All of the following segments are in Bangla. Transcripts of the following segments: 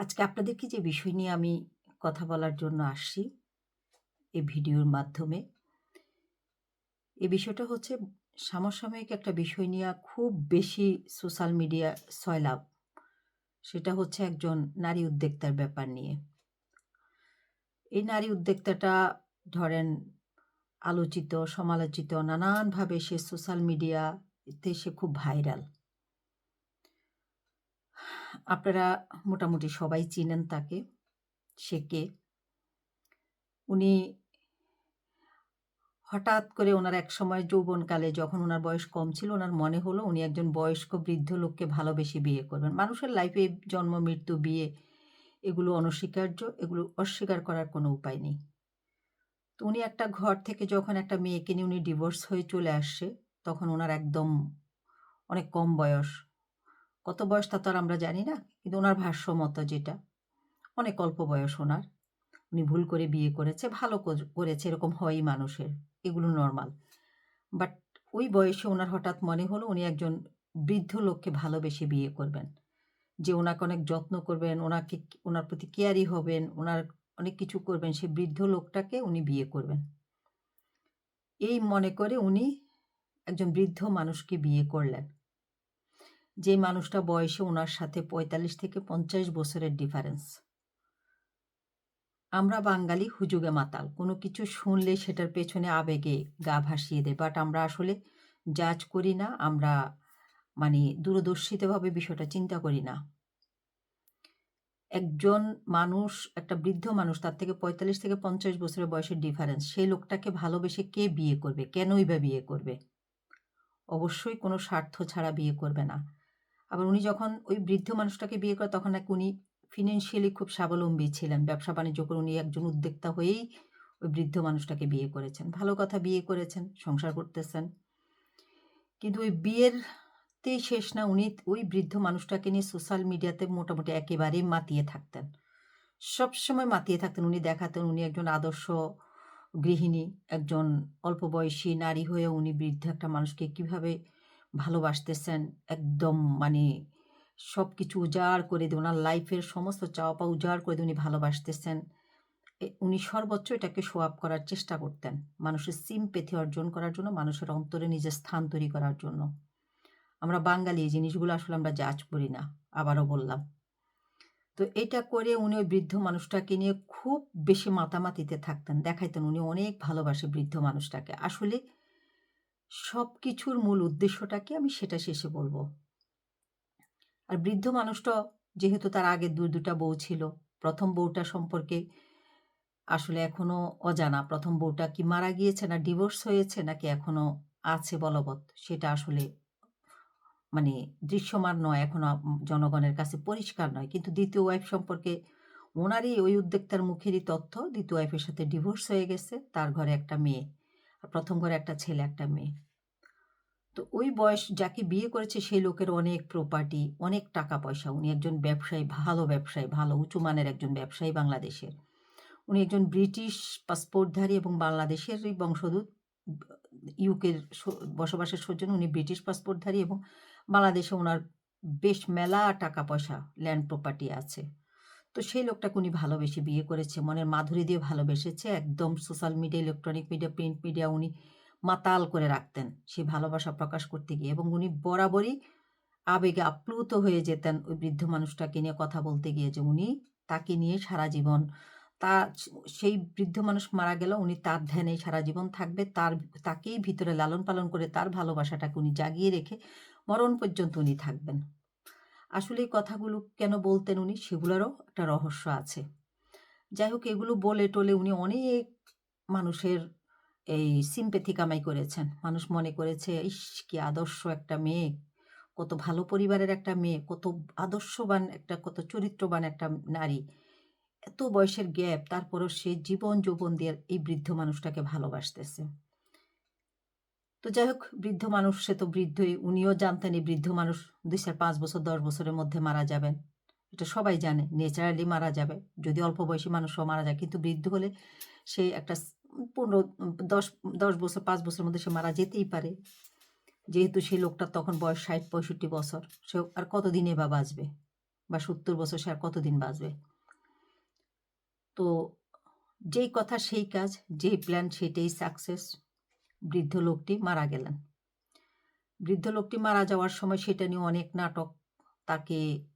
আজকে আপনাদেরকে যে বিষয় নিয়ে আমি কথা বলার জন্য আসছি এই ভিডিওর মাধ্যমে, এ বিষয়টা হচ্ছে সমসাময়িক একটা বিষয় নিয়ে খুব বেশি সোশ্যাল মিডিয়া সয়লাভ। সেটা হচ্ছে একজন নারী উদ্যোক্তার ব্যাপার নিয়ে। এই নারী উদ্যোক্তাটা ধরেন আলোচিত, সমালোচিত, নানানভাবে সে সোশ্যাল মিডিয়াতে সে খুব ভাইরাল। আপনারা মোটামুটি সবাই চিনেন তাকে, সে কে? উনি হঠাৎ করে ওনার এক সময় যৌবনকালে যখন ওনার বয়স কম ছিল, ওনার মনে হলো উনি একজন বয়স্ক বৃদ্ধ লোককে ভালোবেসে বিয়ে করবেন। মানুষের লাইফে জন্ম, মৃত্যু, বিয়ে এগুলো অনস্বীকার্য, এগুলো অস্বীকার করার কোনো উপায় নেই। তো উনি একটা ঘর থেকে যখন একটা মেয়েকে নিয়ে উনি ডিভোর্স হয়ে চলে আসছে তখন ওনার একদম অনেক কম বয়স। কত বয়স তা তো আর আমরা জানি না, কিন্তু ওনার ভাষ্য মতো যেটা, অনেক অল্প বয়স ওনার। উনি ভুল করে বিয়ে করেছে, ভালো করেছে, এরকম হয়ই মানুষের, এগুলো নর্মাল বাট ওই বয়সে ওনার হঠাৎ মনে হলো উনি একজন বৃদ্ধ লোককে ভালোবেসে বিয়ে করবেন। যে ওনাকে অনেক যত্ন করবেন, ওনাকে ওনার প্রতি কেয়ারি হবেন, ওনার অনেক কিছু করবেন সেই বৃদ্ধ লোকটাকে উনি বিয়ে করবেন। এই মনে করে উনি একজন বৃদ্ধ মানুষকে বিয়ে করলেন। যে মানুষটা বয়সে ওনার সাথে পঁয়তাল্লিশ থেকে পঞ্চাশ বছরের ডিফারেন্স আমরা বাঙালি হুজুগে মাতাল, কোনো কিছু শুনলে সেটার পেছনে আবেগে গা ভাসিয়ে দেয়। বাট আমরা আসলে জাজ করি না, আমরা মানে দূরদর্শিতভাবে বিষয়টা চিন্তা করি না। একজন মানুষ, একটা বৃদ্ধ মানুষ, তার থেকে পঁয়তাল্লিশ থেকে পঞ্চাশ বছরের বয়সের ডিফারেন্স সেই লোকটাকে ভালোবেসে কে বিয়ে করবে? কেনই বা বিয়ে করবে? অবশ্যই কোনো স্বার্থ ছাড়া বিয়ে করবে না। আবার উনি যখন ওই বৃদ্ধ মানুষটাকে বিয়ে করে তখন নাকি উনি ফিনান্সিয়ালি খুব স্বাবলম্বী ছিলেন। ব্যবসা বাণিজ্য করে উনি একজন উদ্যোক্তা হয়েই ওই বৃদ্ধ মানুষটাকে বিয়ে করেছেন। ভালো কথা বিয়ে করেছেন, সংসার করতেছেন। কিন্তু ওই বিয়ের বিয়েরতেই শেষ না উনি ওই বৃদ্ধ মানুষটাকে নিয়ে সোশ্যাল মিডিয়াতে মোটামুটি একেবারেই মাতিয়ে থাকতেন। সবসময় মাতিয়ে থাকতেন। উনি দেখাতেন, উনি একজন আদর্শ গৃহিণী, একজন অল্প বয়সী নারী হয়ে উনি বৃদ্ধ একটা মানুষকে কীভাবে ভালোবাসতেছেন, একদম মানে সব কিছু উজাড় করে দিয়ে, ওনার লাইফের সমস্ত চাওয়া পাওয়া উজাড় করে দিয়ে উনি ভালোবাসতেছেন। উনি সর্বোচ্চ এটাকে শো আপ করার চেষ্টা করতেন মানুষের সিম্পেথি অর্জন করার জন্য, মানুষের অন্তরে নিজের স্থান তৈরি করার জন্য। আমরা বাঙালি, এই জিনিসগুলো আসলে আমরা জাজ করি না, আবারও বললাম। তো এটা করে উনি ওই বৃদ্ধ মানুষটাকে নিয়ে খুব বেশি মাতামাতিতে থাকতেন। দেখাইতেন উনি অনেক ভালোবাসে বৃদ্ধ মানুষটাকে। আসলে সব কিছুর মূল উদ্দেশ্যটা কি আমি সেটা শেষে বলব। আর বৃদ্ধ মানুষটা যেহেতু তার আগে দু দুটা বউ ছিল, প্রথম বউটা সম্পর্কে আসলে এখনও অজানা, প্রথম বউটা কি মারা গিয়েছে না ডিভোর্স হয়েছে নাকি এখনও আছে বলবৎ, সেটা আসলে মানে দৃশ্যমান নয়, এখনও জনগণের কাছে পরিষ্কার নয়। কিন্তু দ্বিতীয় ওয়াইফ সম্পর্কে ওনারই ওই উদ্যোক্তার মুখেরই তথ্য, দ্বিতীয় ওয়াইফের সাথে ডিভোর্স হয়ে গেছে, তার ঘরে একটা মেয়ে। প্রথম ঘরে একটা ছেলে, একটা মেয়ে। তো ওই বয়স যাকে বিয়ে করেছে সেই লোকের অনেক প্রপার্টি অনেক টাকা পয়সা। উনি একজন ব্যবসায়ী, ভালো ব্যবসায়ী, ভালো, উঁচু মানের একজন ব্যবসায়ী বাংলাদেশের। উনি একজন ব্রিটিশ পাসপোর্টধারী এবং বাংলাদেশেরই বংশোদ্ভূত ইউকের বসবাসের সৌজন্য উনি ব্রিটিশ পাসপোর্টধারী এবং বাংলাদেশে ওনার বেশ মেলা টাকা পয়সা ল্যান্ড প্রপার্টি আছে। তো সেই লোকটাকে উনি ভালোবেসে বিয়ে করেছে। মনের মাধুরী দিয়ে ভালোবেসেছে। একদম social media, electronic media, print media উনি মাতাল করে রাখতেন সেই ভালোবাসা প্রকাশ করতে গিয়ে এবং উনি বরাবরই আবেগে আপ্লুত হয়ে যেতেন ওই বৃদ্ধ মানুষটাকে নিয়ে কথা বলতে গিয়ে যে উনি তাকে নিয়ে সারা জীবন তা সেই বৃদ্ধ মানুষ মারা গেল উনি তার ধ্যানেই সারা জীবন থাকবে। তার তাকেই ভিতরে লালন পালন করে তার ভালোবাসাটাকে উনি জাগিয়ে রেখে মরণ পর্যন্ত উনি থাকবেন। আসলে কথাগুলো কেন বলতেন উনি সেগুলোরও একটা রহস্য আছে। যাই হোক এগুলো বলে টলে উনি অনেক মানুষের এই সিম্পেথি কামাই করেছেন। মানুষ মনে করেছে, ইস, কি আদর্শ একটা মেয়ে, কত ভালো পরিবারের একটা মেয়ে, কত আদর্শবান একটা, কত চরিত্রবান একটা নারী। এত বয়সের গ্যাপ তারপরও সে জীবন যৌবন দিয়ে এই বৃদ্ধ মানুষটাকে ভালোবাসতেছে। তো যাই হোক, বৃদ্ধ মানুষ, সে তো বৃদ্ধই, উনিও জানতেন এই বৃদ্ধ মানুষ দুই চার পাঁচ বছর, দশ বছরের মধ্যে মারা যাবেন। এটা সবাই জানে নেচারালি মারা যাবে। যদি অল্প বয়সী মানুষও মারা যায়, কিন্তু বৃদ্ধ হলে সে একটা পনেরো, দশ দশ বছর, পাঁচ বছরের মধ্যে সে মারা যেতেই পারে। যেহেতু সেই লোকটার তখন বয়স ষাট, পঁয়ষট্টি বছর, সে আর কতদিনে বা বাঁচবে? বা সত্তর বছর সে আর কতদিন বাঁচবে? তো যেই কথা, সেই কাজ, যেই প্ল্যান সেটাই সাকসেস বৃদ্ধ লোকটি মারা গেলেন। বৃদ্ধ লোকটি মারা যাওয়ার সময় সেটা নিয়ে অনেক নাটক তাকে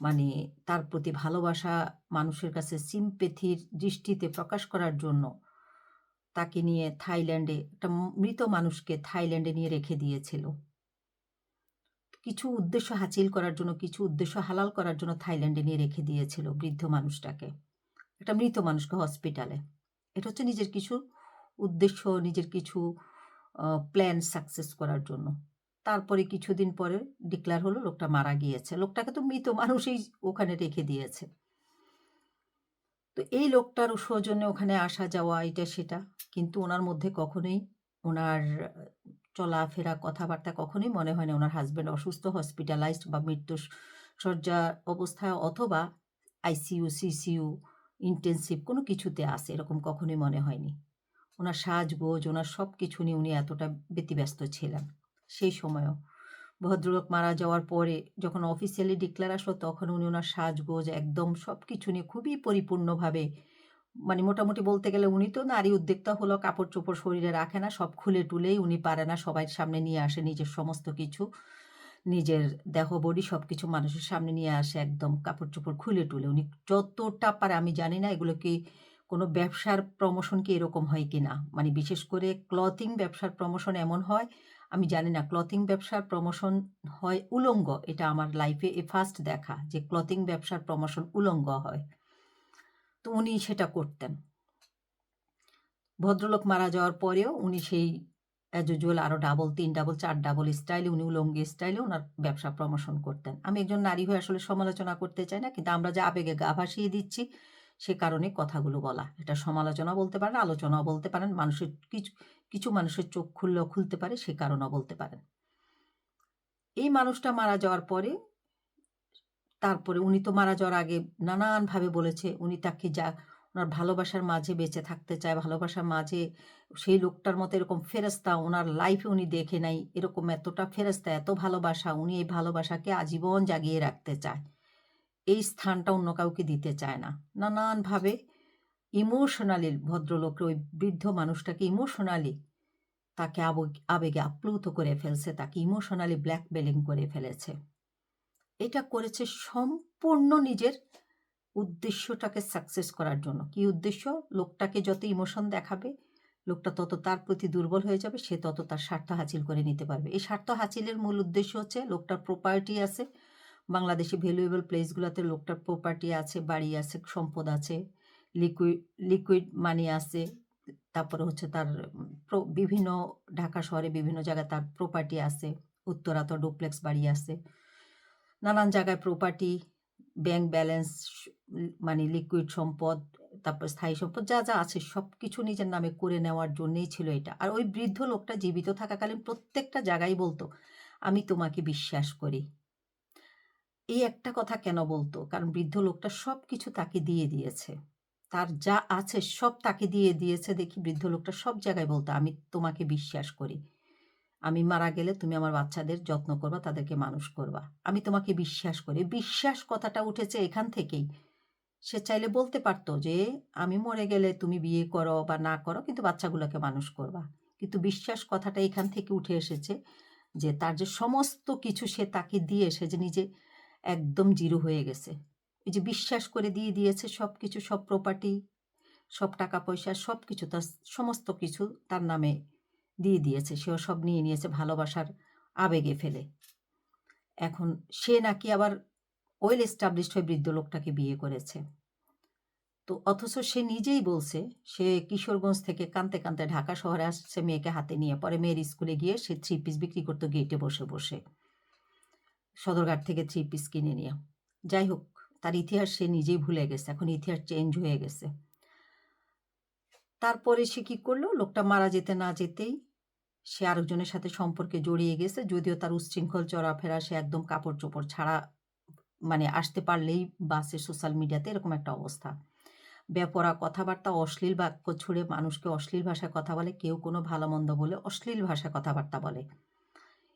মানে তার প্রতি ভালোবাসা, মানুষের কাছে সিম্পেথির দৃষ্টিতে প্রকাশ করার জন্য তাকে নিয়ে থাইল্যান্ডে, একটা মৃত মানুষকে থাইল্যান্ডে নিয়ে রেখে দিয়েছিল। কিছু উদ্দেশ্য হাসিল করার জন্য, কিছু উদ্দেশ্য হালাল করার জন্য থাইল্যান্ডে নিয়ে রেখে দিয়েছিল বৃদ্ধ মানুষটাকে। একটা মৃত মানুষকে হসপিটালে এটা হচ্ছে নিজের কিছু উদ্দেশ্য নিজের কিছু প্ল্যান সাকসেস করার জন্য। তারপরে কিছুদিন পরে ডিক্লার হলো লোকটা মারা গিয়েছে। লোকটাকে তো মৃত মানুষই ওখানে রেখে দিয়েছে। তো এই লোকটার সৌজন্যে ওখানে আসা যাওয়া, এটা সেটা। কিন্তু ওনার মধ্যে কখনোই ওনার চলাফেরা, কথাবার্তা কখনোই মনে হয় না। ওনার হাজব্যান্ড অসুস্থ হসপিটালাইজড বা মৃত্যু শয্যা অবস্থায় অথবা আইসিইউ সিসিইউ ইন্টেন্সিভ কোনো কিছুতে আসে এরকম কখনোই মনে হয়নি। ওনার সাজগোজ, ওনার সব কিছু নিয়ে উনি এতটা ব্যতিব্যস্ত ছিলেন সেই সময়ও। ভদ্রলোক মারা যাওয়ার পরে যখন অফিসিয়ালি ডিক্লার আসলো, তখন উনি ওনার সাজগোজ, একদম সব কিছু নিয়ে খুবই পরিপূর্ণভাবে মানে মোটামুটি বলতে গেলে উনি তো নারী উদ্যোক্তা হলো কাপড় চোপড় শরীরে রাখে না, সব খুলে টুলেই উনি পারে না, সবাই সামনে নিয়ে আসে নিজের সমস্ত কিছু, নিজের দেহ বডি সব কিছু মানুষের সামনে নিয়ে আসে, একদম কাপড় চোপড় খুলে টুলে। উনি যতটা পারে, আমি জানি না, এগুলো কি কোনো ব্যবসার প্রমোশন কি এরকম হয় কি না? মানে বিশেষ করে ক্লথিং ব্যবসার প্রমোশন এমন হয়, আমি জানি না ক্লথিং ব্যবসার প্রমোশন হয় উলঙ্গ, এটা আমার লাইফে এ ফার্স্ট দেখা যে ক্লথিং ব্যবসার প্রমোশন উলঙ্গ হয়। তো উনি সেটা করতেন। ভদ্রলোক মারা যাওয়ার পরেও উনি সেই অ্যাজ ইউজুয়াল আরও ডাবল তিন ডাবল চার ডাবল স্টাইলে উনি উলঙ্গি স্টাইলে ওনার ব্যবসা প্রমোশন করতেন। আমি একজন নারী হয়ে আসলে সমালোচনা করতে চাই না, কিন্তু আমরা যে আবেগে গা ভাসিয়ে দিচ্ছি সে কারণে কথাগুলো বলা। এটা সমালোচনা বলতে পারেন, আলোচনাও বলতে পারেন, মানুষের কিছু কিছু মানুষের চোখ খুললেও খুলতে পারে, সে কারণও বলতে পারেন। এই মানুষটা মারা যাওয়ার পরে, তারপরে উনি তো মারা যাওয়ার আগে নানানভাবে বলেছে, উনি তাকে যা, ওনার ভালোবাসার মাঝে বেঁচে থাকতে চায়, ভালোবাসার মাঝে সেই লোকটার মতো এরকম ফেরস্তা ওনার লাইফে উনি দেখে নাই। এরকম এতটা ফেরস্তা এত ভালোবাসা, উনি এই ভালোবাসাকে আজীবন জাগিয়ে রাখতে চায়। এই স্থানটা অন্য কাউকে দিতে চায় না। নানানভাবে ইমোশনালি ভদ্রলোকের ওই বৃদ্ধ মানুষটাকে ইমোশনালি তাকে আবেগে আপ্লুত করে ফেলছে, তাকে ইমোশনালি ব্ল্যাকমেলিং করে ফেলেছে। এটা করেছে সম্পূর্ণ নিজের উদ্দেশ্যটাকে সাকসেস করার জন্য। কি উদ্দেশ্য? লোকটাকে যত ইমোশন দেখাবে, লোকটা তত তার প্রতি দুর্বল হয়ে যাবে, সে তত তার স্বার্থ হাসিল করে নিতে পারবে। এই স্বার্থ হাসিলের মূল উদ্দেশ্য হচ্ছে, লোকটার প্রপার্টি আছে বাংলাদেশে ভ্যালুয়েবল প্লেসগুলোতে লোকটার প্রপার্টি আছে, বাড়ি আছে, সম্পদ আছে লিকুইড লিকুইড মানি আছে, তারপরে হচ্ছে তার বিভিন্ন ঢাকা শহরে বিভিন্ন জায়গায় তার প্রপার্টি আছে, উত্তরা তো ডুপ্লেক্স বাড়ি আছে, নানান জায়গায় প্রপার্টি ব্যাংক ব্যালেন্স মানে লিকুইড সম্পদ, তারপর স্থায়ী সম্পদ, যা যা আছে সব কিছু নিজের নামে করে নেওয়ার জন্যই ছিল এটা। আর ওই বৃদ্ধ লোকটা জীবিত থাকাকালীন প্রত্যেকটা জায়গায় বলতো, আমি তোমাকে বিশ্বাস করি। এই একটা কথা কেন বলতো? কারণ বৃদ্ধ লোকটা সব কিছু তাকে দিয়ে দিয়েছে। তার যা আছে সব তাকে দিয়ে দিয়েছে দেখি বৃদ্ধ লোকটা সব জায়গায় বলতো, আমি তোমাকে বিশ্বাস করি। আমি মারা গেলে তুমি আমার বাচ্চাদের যত্ন করবা, তাদেরকে মানুষ করবা। আমি তোমাকে বিশ্বাস করি। বিশ্বাস কথাটা উঠেছে এখান থেকেই। সে চাইলে বলতে পারতো যে, আমি মরে গেলে তুমি বিয়ে করো বা না করো, কিন্তু বাচ্চাগুলোকে মানুষ করবা। কিন্তু বিশ্বাস কথাটা এখান থেকে উঠে এসেছে যে, তার যে সমস্ত কিছু সে তাকে দিয়ে সে যে নিজে একদম জিরো হয়ে গেছে। এই যে বিশ্বাস করে দিয়ে দিয়েছে সব কিছু সব প্রপার্টি সব টাকা পয়সা সব কিছু তার সমস্ত কিছু তার নামে দিয়ে দিয়েছে। সেও সব নিয়ে নিয়েছে ভালোবাসার আবেগে ফেলে। এখন সে নাকি আবার ওয়েল এস্টাবলিশড হয়ে বৃদ্ধ লোকটাকে বিয়ে করেছে। তো অথচ সে নিজেই বলছে, সে কিশোরগঞ্জ থেকে কানতে কানতে ঢাকা শহরে আসছে, মেয়েকে হাতে নিয়ে। পরে মেয়ের স্কুলে গিয়ে সে থ্রি পিস বিক্রি করতো গেটে বসে বসে। সদরঘাট থেকে থ্রি পিস কিনে নিয়ে। যাই হোক, তার ইতিহাস সে নিজেই ভুলে গেছে। এখন ইতিহাস চেঞ্জ হয়ে গেছে। তারপরে সে কি করল? লোকটা মারা যেতে না যেতেই সে আরেকজনের সাথে সম্পর্কে জড়িয়ে গেছে। যদিও তার উচ্ছৃঙ্খল, চলাফেরা, সে একদম কাপড় চোপড় ছাড়া মানে আসতে পারলেই বাসে সোশ্যাল মিডিয়াতে এরকম একটা অবস্থা। ব্যাপরা কথাবার্তা, অশ্লীল বাক্য ছুড়ে মানুষকে অশ্লীল ভাষায় কথা বলে, কেউ কোনো ভালো মন্দ বলে অশ্লীল ভাষায় কথাবার্তা বলে।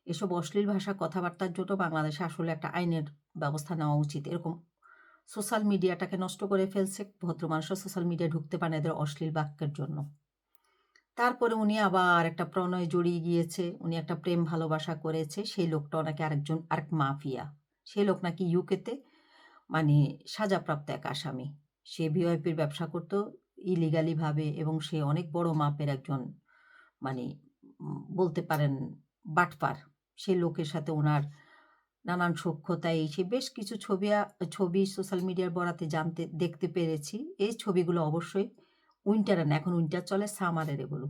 এসব অশ্লীল ভাষা কথাবার্তার জন্য বাংলাদেশে আসলে একটা আইনের ব্যবস্থা নেওয়া উচিত। এরকম সোশ্যাল মিডিয়াটাকে নষ্ট করে ফেলছে, ভদ্র মানুষরা সোশ্যাল মিডিয়ায় ঢুকতে পারে এদের অশ্লীল বাক্যের জন্য। তারপরে উনি আবার একটা প্রণয় জড়িয়ে গিয়েছে, উনি একটা প্রেম ভালোবাসা করেছে, সেই লোকটা নাকি আরেকজন, আরেক মাফিয়া। সেই লোক নাকি ইউকেতে মানে সাজাপ্রাপ্ত এক আসামি। সে ভিওআইপির ব্যবসা করতো ইলিগালিভাবে এবং সে অনেক বড় মাপের একজন মানে বলতে পারেন বাটপার। সেই লোকের সাথে ওনার নানান সক্ষতা এই সে বেশ কিছু ছবি ছবি সোশ্যাল মিডিয়ার বরাতে জানতে, দেখতে পেরেছি। এই ছবিগুলো অবশ্যই উইন্টারে না এখন উইন্টার চলে সামারের এগুলো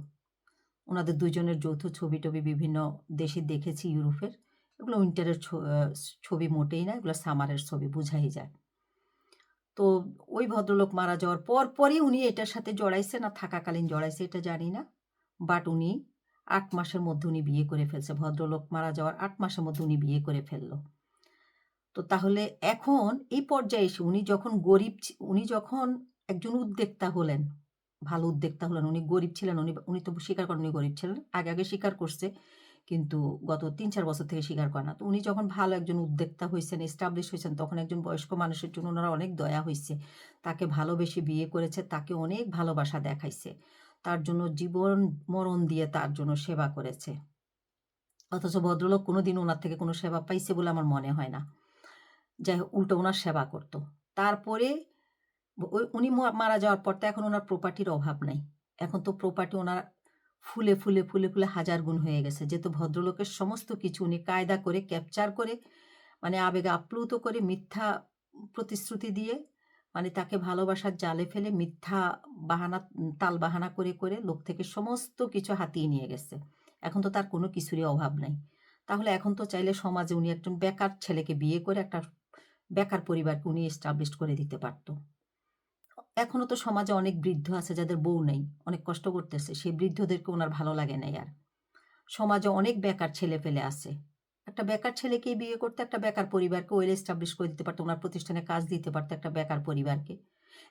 ওনাদের দুজনের যৌথ ছবি টবি বিভিন্ন দেশে দেখেছি, ইউরোপের। এগুলো উইন্টারের ছবি মোটেই না, এগুলো সামারের ছবি, বোঝাই যায়। তো ওই ভদ্রলোক মারা যাওয়ার পর পরই উনি এটার সাথে জড়াইছে না, থাকাকালীন জড়াইছে, এটা জানি না। বাট উনি আট মাসের মধ্যে উনি বিয়ে করে ফেলছে। ভদ্রলোক মারা যাওয়ার আট মাসের মধ্যে উনি বিয়ে করে ফেলল। তো তাহলে এখন এই পর্যায়ে এসে উনি যখন গরিব উনি যখন একজন উদ্যোক্তা হলেন, ভালো উদ্যোক্তা হলেন, উনি গরিব ছিলেন, উনি উনি তো স্বীকার করেন উনি গরিব ছিলেন, আগে আগে স্বীকার করছে, কিন্তু গত তিন, চার বছর থেকে স্বীকার করে না। তো উনি যখন ভালো একজন উদ্যোক্তা হয়েছেন এস্টাবলিশ হয়েছেন, তখন একজন বয়স্ক মানুষের জন্য ওনারা অনেক দয়া হয়েছে। তাকে ভালোবেসে বিয়ে করেছে, তাকে অনেক ভালোবাসা দেখাইছে। তার জন্য জীবন মরণ দিয়ে তার জন্য সেবা করেছে। অথচ ভদ্রলোক কোনোদিন ওনার থেকে কোনো সেবা পাইছে বলে আমার মনে হয় না। যাই হোক, উল্টো ওনার সেবা করতো। তারপরে উনি মারা যাওয়ার পর তো এখন ওনার প্রপার্টির অভাব নাই। এখন তো প্রপার্টি ওনার ফুলে ফুলে ফুলে ফুলে হাজার গুণ হয়ে গেছে। যেহেতু ভদ্রলোকের সমস্ত কিছু উনি কায়দা করে ক্যাপচার করে মানে আবেগে আপ্লুত করে মিথ্যা প্রতিশ্রুতি দিয়ে মানে তাকে ভালোবাসার জালে ফেলে মিথ্যা বাহানা, তাল বাহানা করে করে লোক থেকে সমস্ত কিছু হাতিয়ে নিয়ে গেছে। এখন তো তার কোনো কিছুরই অভাব নাই। তাহলে এখন তো চাইলে সমাজে উনি একজন বেকার ছেলেকে বিয়ে করে একটা বেকার পরিবারকে উনি এস্টাবলিশ করে দিতে পারত। এখনও তো সমাজে অনেক বৃদ্ধ আছে যাদের বউ নেই, অনেক কষ্ট করতেছে। সেই বৃদ্ধদেরকে ওনার ভালো লাগে নাই আর। সমাজে অনেক বেকার ছেলে ফেলে আছে। একটা বেকার ছেলেকে বিয়ে করতে একটা বেকার পরিবারকে ওয়েল এস্টাবলিশ করে দিতে পারতো, ওনার প্রতিষ্ঠানে কাজ দিতে পারতো একটা বেকার পরিবারকে।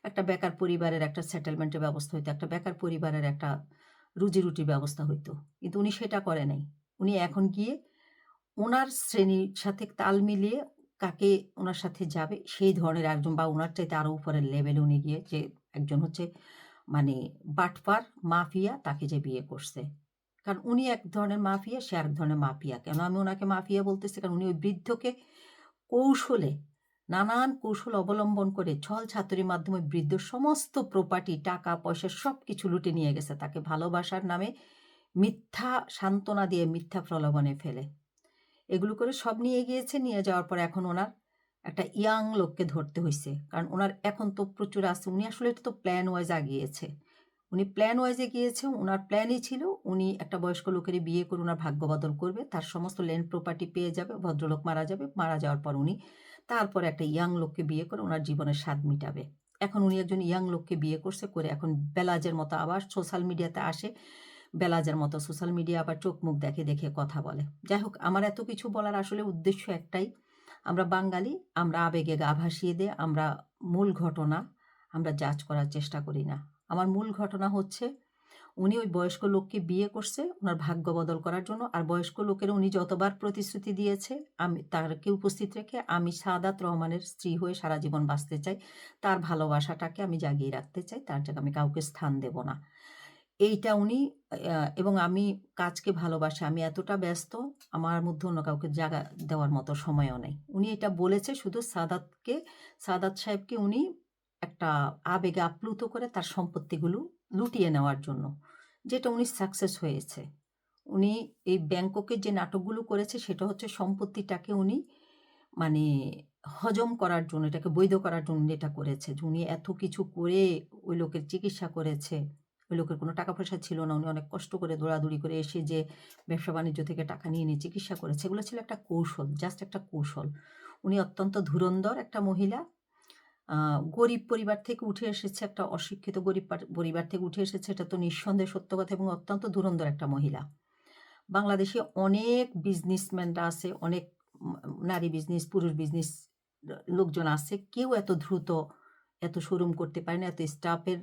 একটা বেকার পরিবারের একটা সেটেলমেন্টের ব্যবস্থা হইতো, একটা বেকার পরিবারের একটা রুজি রুটির ব্যবস্থা হইতো। কিন্তু উনি সেটা করে নাই। উনি এখন গিয়ে ওনার শ্রেণির সাথে তাল মিলিয়ে কাকে ওনার সাথে যাবে, সেই ধরনের একজন বা ওনার চাইতে আরও উপরের লেভেলে উনি গিয়ে যে একজন হচ্ছে মানে বাটপার, মাফিয়া, তাকে যে বিয়ে করছে। কারণ উনি এক ধরনের মাফিয়া, সে এক ধরনের মাফিয়া। কেন আমি ওনাকে মাফিয়া বলতেছি? কারণ উনি ওই বৃদ্ধকে কৌশলে, নানান কৌশল অবলম্বন করে ছল ছাত্রীর মাধ্যমে বৃদ্ধ সমস্ত প্রপার্টি টাকা, পয়সা সব কিছু লুটে নিয়ে গেছে। তাকে ভালোবাসার নামে মিথ্যা সান্ত্বনা দিয়ে মিথ্যা প্রলোভনে ফেলে। এগুলো করে সব নিয়ে গিয়েছে, নিয়ে যাওয়ার পর এখন ওনার একটা ইয়াং লোককে ধরতে হয়েছে কারণ ওনার এখন তো প্রচুর আছে। উনি আসলে এটা তো প্ল্যান ওয়াইজ আগিয়েছে। উনি প্ল্যান ওয়াইজে গিয়েছে ওনার প্ল্যানই ছিল উনি একটা বয়স্ক লোকের বিয়ে করে ওনার ভাগ্য বদল করবে, তার সমস্ত ল্যান্ড প্রপার্টি পেয়ে যাবে, ভদ্রলোক মারা যাবে, মারা যাওয়ার পর উনি তারপর একটা ইয়াং লোককে বিয়ে করে ওনার জীবনের স্বাদ মিটাবে। এখন উনি একজন ইয়াং লোককে বিয়ে করছে করে এখন বেলাজের মতো আবার সোশ্যাল মিডিয়াতে আসে, বেলাজের মতো সোশ্যাল মিডিয়া আবার চোখ মুখ দেখে দেখে কথা বলে। যাই হোক, আমার এত কিছু বলার আসলে উদ্দেশ্য একটাই, আমরা বাঙালি, আমরা আবেগে গা ভাসিয়ে দিয়ে আমরা মূল ঘটনা, আমরা জাজ করার চেষ্টা করি না। আমার মূল ঘটনা হচ্ছে, উনি ওই বয়স্ক লোককে বিয়ে করছে ওনার ভাগ্য বদল করার জন্য। আর বয়স্ক লোকের উনি যতবার প্রতিশ্রুতি দিয়েছে, আমি, তারকে উপস্থিত রেখে আমি সাদাত রহমানের স্ত্রী হয়ে সারা জীবন বাঁচতে চাই, তার ভালোবাসাটাকে আমি জাগিয়ে রাখতে চাই, তার জায়গায় আমি কাউকে স্থান দেব না। এইটা উনি এবং আমি কাজকে ভালোবাসি, আমি এতটা ব্যস্ত, আমার মধ্যে অন্য কাউকে জায়গা দেওয়ার মতো সময়ও নেই। উনি এটা বলেছে শুধু সাদাতকে, সাদাত সাহেবকে উনি একটা আবেগে আপ্লুত করে তার সম্পত্তিগুলো লুটিয়ে নেওয়ার জন্য, যেটা উনি সাকসেস হয়েছে। উনি এই ব্যাংককের যে নাটকগুলো করেছে, সেটা হচ্ছে সম্পত্তিটাকে উনি মানে হজম করার জন্য, এটাকে বৈধ করার জন্য এটা করেছে। যে উনি এত কিছু করে ওই লোকের চিকিৎসা করেছে, ওই লোকের কোনো টাকা পয়সা ছিল না, উনি অনেক কষ্ট করে দৌড়াদৌড়ি করে এসে যে ব্যবসা বাণিজ্য থেকে টাকা নিয়ে নিয়ে চিকিৎসা করেছে, এগুলো ছিল একটা কৌশল জাস্ট একটা কৌশল। উনি অত্যন্ত ধুরন্ধর একটা মহিলা গরিব পরিবার থেকে উঠে এসেছে একটা অশিক্ষিত গরিব পরিবার থেকে উঠে এসেছে, এটা তো নিঃসন্দেহে সত্য কথা এবং অত্যন্ত ধুরন্ধর একটা মহিলা। বাংলাদেশে অনেক বিজনেসম্যানরা আছে, অনেক নারী বিজনেস পুরুষ বিজনেস লোকজন আছে, কেউ এত দ্রুত এত শোরুম করতে পারে না, এত স্টাফের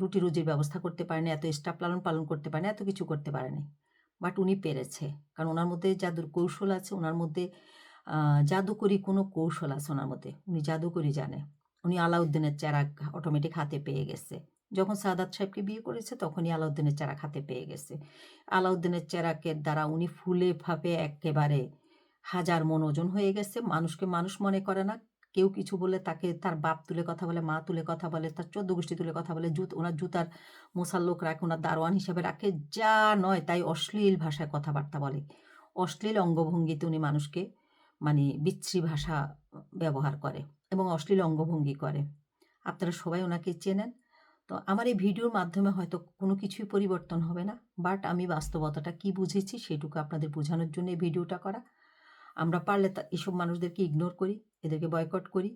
রুটি রুজির ব্যবস্থা করতে পারে না, এত স্টাফ লালন পালন করতে পারে না, এত কিছু করতে পারেনি বাট উনি পেরেছে, কারণ ওনার মধ্যে জাদুর কৌশল আছে, ওনার মধ্যে জাদুকরি কোনো কৌশল আছে ওনার মধ্যে উনি জাদুকরি জানে। উনি আলাউদ্দিনের চেরাগ অটোমেটিক হাতে পেয়ে গেছে। যখন সাদাত সাহেবকে বিয়ে করেছে, তখনই আলাউদ্দিনের চেরাক হাতে পেয়ে গেছে। আলাউদ্দিনের চেরাকের দ্বারা উনি ফুলে ফাঁপে একেবারে হাজার মন ওজন হয়ে গেছে। মানুষকে মানুষ মনে করে না। কেউ কিছু বলে তাকে তার বাপ তুলে কথা বলে, মা তুলে কথা বলে, তার চোদ্দ গোষ্ঠী তুলে কথা বলে, জুত, ওনার জুতার মশার লোক রাখে, ওনার দারোয়ান হিসাবে রাখে, যা নয় তাই অশ্লীল ভাষায় কথাবার্তা বলে। অশ্লীল অঙ্গভঙ্গিতে উনি মানুষকে মানে বিচ্ছিরি ভাষা ব্যবহার করে এবং অশ্লীল অঙ্গভঙ্গি করে। আপনারা সবাই ওনাকে চেনেন। তো আমার এই ভিডিওর মাধ্যমে হয়তো কোনো কিছুই পরিবর্তন হবে না, বাট আমি বাস্তবতাটা কি বুঝেছি সেটুকু আপনাদের বোঝানোর জন্য এই ভিডিওটা করা। আমরা পারলে এসব মানুষদেরকে ইগনোর করি, এদেরকে বয়কট করি,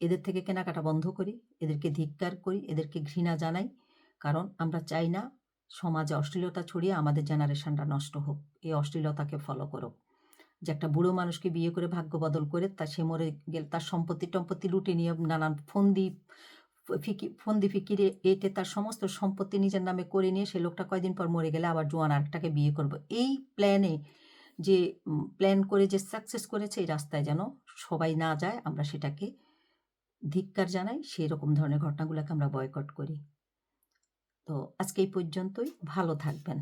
এদের থেকে কেনাকাটা বন্ধ করি, এদেরকে ধিক্কার করি, এদেরকে ঘৃণা জানাই। কারণ আমরা চাই না সমাজে অশ্লীলতা ছড়িয়ে আমাদের জেনারেশনটা নষ্ট হোক, এই অশ্লীলতাকে ফলো করো যে একটা বুড়ো মানুষকে বিয়ে করে ভাগ্য বদল করে তা সে মরে গেল, তার সম্পত্তি টম্পত্তি লুটে নিয়ে নানান ফন্দি ফিকি, ফন্দি ফিকিরে এটে তার সমস্ত সম্পত্তি নিজের নামে করে নিয়ে সে লোকটা কয়দিন পর মরে গেলে আবার জোয়ান আরেকটাকে বিয়ে করব। এই প্ল্যানে যে প্ল্যান করে যে সাকসেস করেছে এই রাস্তায় যেন সবাই না যায়, আমরা সেটাকে ধিক্কার জানাই সেই রকম ধরনের ঘটনাগুলোকে আমরা বয়কট করি। তো আজকে এই পর্যন্তই, ভালো থাকবেন।